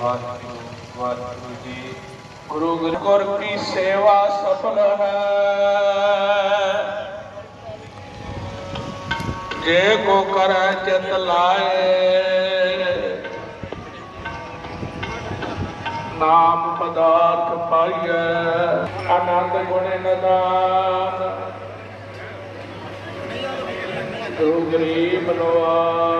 ਵਾਹਿਗੁਰੂ ਵਾਹਿਗੁਰੂ ਜੀ। ਗੁਰੂ ਗੁਰ ਕੀ ਸੇਵਾ ਸਫਲ ਹੈ। ਜੇ ਕੋ ਕਰੈ ਚਿਤ ਲਾਏ, ਨਾਮ ਪਦਾਰਥ ਪਾਈਐ, ਆਨੰਦ ਗੁਣ ਨਦਾਨ। ਗੁਰੂ ਗਰੀਬ ਨਵਾਜ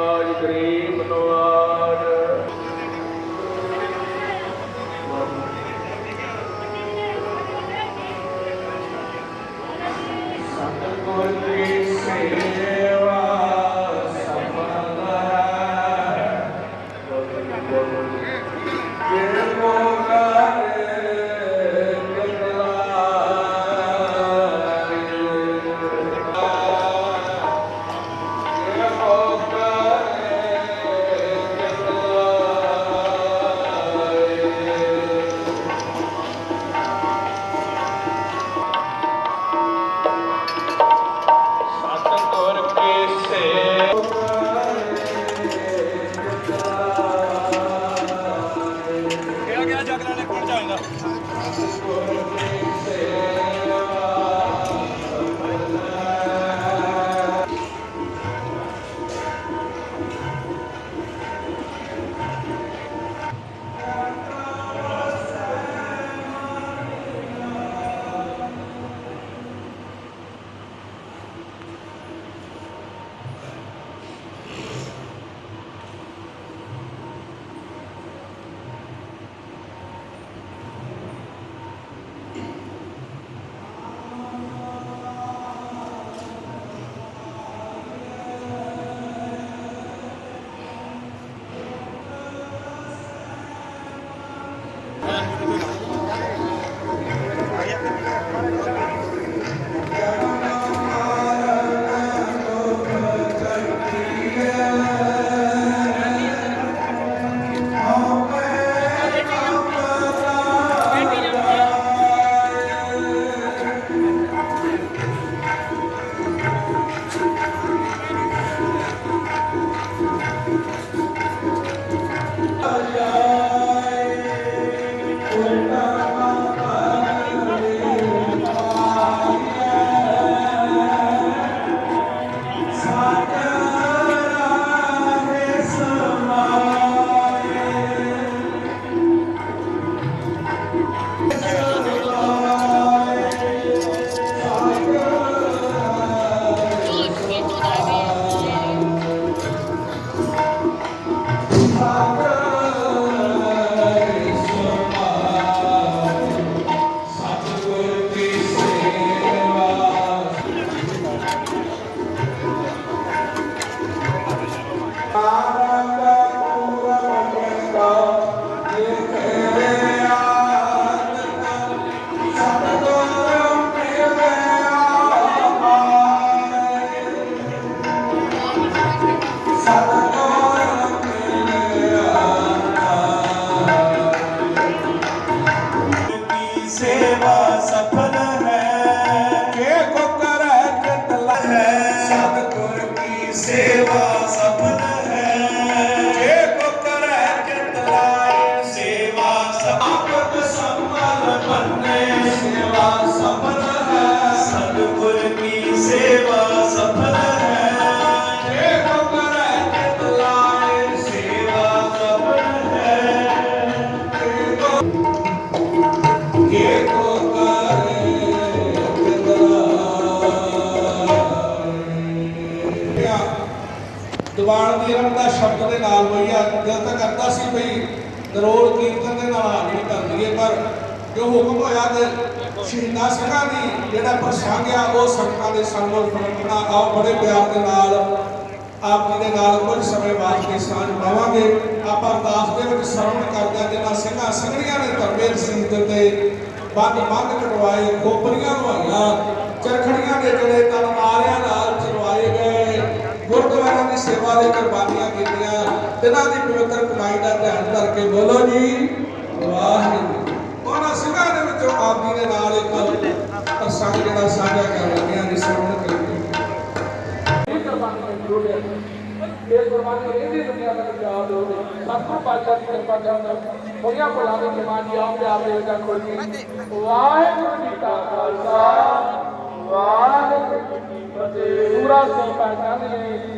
ਦੀਵਾਨ ਦਾ ਸ਼ਬਦ ਦੇ ਨਾਲ ਹੋਈਆ ਦਿਲ ਤਾਂ ਕਰਦਾ ਸੀ ਭਈ ਦਰੋੜ ਕੀਰਤਨ ਦੇ ਨਾਲ ਹਾਜ਼ਰੀ ਕਰ ਲਈਏ, ਪਰ ਜੋ ਹੁਕਮ ਹੋਇਆ ਤੇ ਸ਼ਹੀਦਾਂ ਸਿੰਘਾਂ ਦੀ ਜਿਹੜਾ ਪ੍ਰਸੰਗ ਆ, ਉਹ ਸੰਗਤਾਂ ਦੇ ਸਾਹਮਣੇ ਫਰਮਾਉਣਾ ਆਓ ਬੜੇ ਪਿਆਰ ਦੇ ਨਾਲ, ਆਪ ਜੀ ਦੇ ਨਾਲ ਕੁਝ ਸਮੇਂ ਵਾਸਤੇ ਸਾਂਝ ਪਾਵਾਂਗੇ। ਆਪਾਂ ਅਰਦਾਸ ਦੇ ਵਿੱਚ ਸਰਵਣ ਕਰਦੇ ਹਾਂ ਜਿਹਨਾਂ ਸਿੰਘਾਂ ਸਿੰਘਣੀਆਂ ਨੇ ਧਰਮੇ ਰਸੀਦ ਤੇ ਬੰਦ ਬੰਦ ਕਟਵਾਏ, ਖੋਪਰੀਆਂ ਲਵਾਈਆਂ ਚਰਖੜੀਆਂ ਦੇ ਜਿਹੜੇ ਤਨ ਨਾਰਿਆਂ ਨਾਲ ਸੇਵਾ ਦੀ ਕੁਰਬਾਨੀਆਂ ਕੀਤੀਆਂ। ਤਿਨਾਂ ਦੀ ਪਵਿੱਤਰ ਕਮਾਈ ਦਾ ਧਿਆਨ ਕਰਕੇ ਬੋਲੋ ਜੀ, ਵਾਹਿਗੁਰੂ। ਉਹਨਾਂ ਸਿੰਘਾਂ ਦੇ ਵਿੱਚੋਂ ਆਪ ਜੀ ਦੇ ਨਾਲ ਇੱਕ ਪ੍ਰਸੰਗ ਜਿਹੜਾ ਸਾਂਝਾ ਕਰ ਰਹੇ ਹਾਂ ਜੀ ਸਰਵਣ ਕਰੀਏ। ਕੁਰਬਾਨੀਆਂ ਜੋੜਿਆ ਇਹ ਕੁਰਬਾਨੀ ਇਹਦੀ ਦੁਨੀਆ ਤੱਕ ਯਾਦ ਹੋਵੇ ਸਤਿਗੁਰੂ ਪਾਤਸ਼ਾਹ ਦੀ ਕਿਰਪਾ ਕਰਨ ਬੜੀਆਂ ਭੁੱਲਾਂ ਦੀ ਜਮਾਨ ਦੀ ਆਪ ਦੇ ਆਪ ਦੇ ਵਿੱਚ ਖੋਲ ਕੇ। ਵਾਹਿਗੁਰੂ ਜੀ ਕਾ ਖਾਲਸਾ, ਵਾਹਿਗੁਰੂ ਜੀ ਕੀ ਫਤਿਹ। ਪੂਰਾ ਸਿੰਘ ਪਾਤਸ਼ਾਹ ਨੇ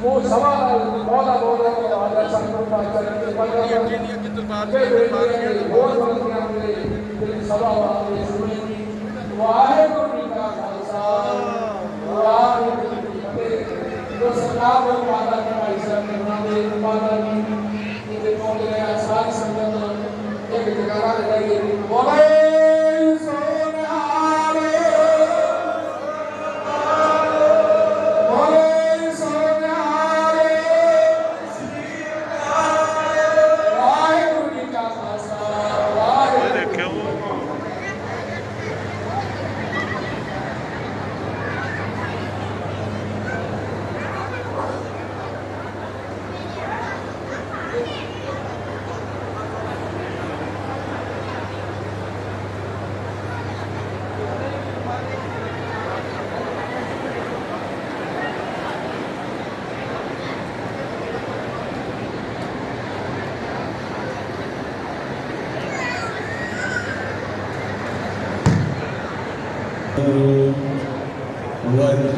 ਕਰਮ ਸਭ ਤੋਂ ਪਾਛਾ ਪਾਛਾ ਜਿੰਨੇ ਵੀ ਪ੍ਰਬੰਧਕ ਜਾਣਿਆ ਉਹ ਸਭਾ ਦਾ ਬਹੁਤਾ ਬਹੁਤਾ ਧੰਨਵਾਦ ਹੈ ਸਭ ਤੋਂ ਪਾਛਾ ਦੇ ਪਾਛਾ ਦੇ ਬਹੁਤ ਬੰਦਿਆਂ ਦੇ ਜਿਹੜੀ ਸਭਾ ਵਾਸਤੇ ਸੁਣੀ ਵਾਹਿਗੁਰੂ ਜੀ ਕਾ ਖਾਲਸਾ ਵਾਹਿਗੁਰੂ ਜੀ ਕੀ ਫਤਿਹ। ਜੋ ਸਰਕਾਰ ਦੇ ਮਾਤਾ ਜੀ ਭਾਈ ਸਾਹਿਬ ਨੇ ਉਹਨਾਂ ਦੇ ਜੀ ਦੇ ਕੋਲ ਗਿਆ ਸਾਰੀ ਸੰਗਤ ਇੱਕ ਜਗਾਰਾ ਲਗਾਈ ਬੋਲੇ ਸੋਨਿਹਾਰੇ ਬੋਲੇ ਸੋਨਿਹਾਰੇ ਵਾਹਿਗੁਰੂ ਜੀ ਕਾ ਖਾਲਸਾ ਵਾਹਿਗੁਰੂ ਦੇਖਿਓ ਵਾਹਿਗੁਰੂ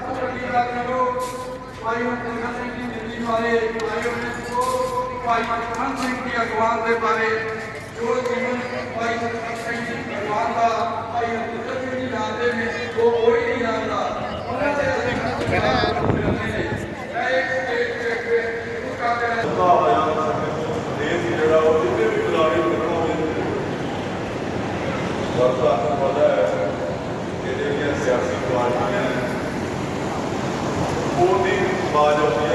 ਇਹ ਸਭ ਤੋਂ ਵੱਡੀ ਗੱਲ ਕਰੋ ਭਾਈ ਮਨਮੋਹਨ ਸਿੰਘ ਦੀ ਜ਼ਿੰਦਗੀ ਬਾਰੇ ਭਾਈ ਉਹਨੇ ਕੋ ਭਾਈ ਮਨਮੋਹਨ ਸਿੰਘ ਦੀ ਅਗਵਾਨ ਦੇ ਬਾਰੇ ਜੋ ਜੀਵਨ ਭਾਈ ਮਨਮੋਹਨ ਸਿੰਘ ਦੀ ਅਗਵਾਨ ਦਾ ਭਾਈ ਅਬਦੁੱਲ ਸਿੰਘ ਜੀ ਜਾਣਦੇ ਨੇ ਉਹ ਕੋਈ bottom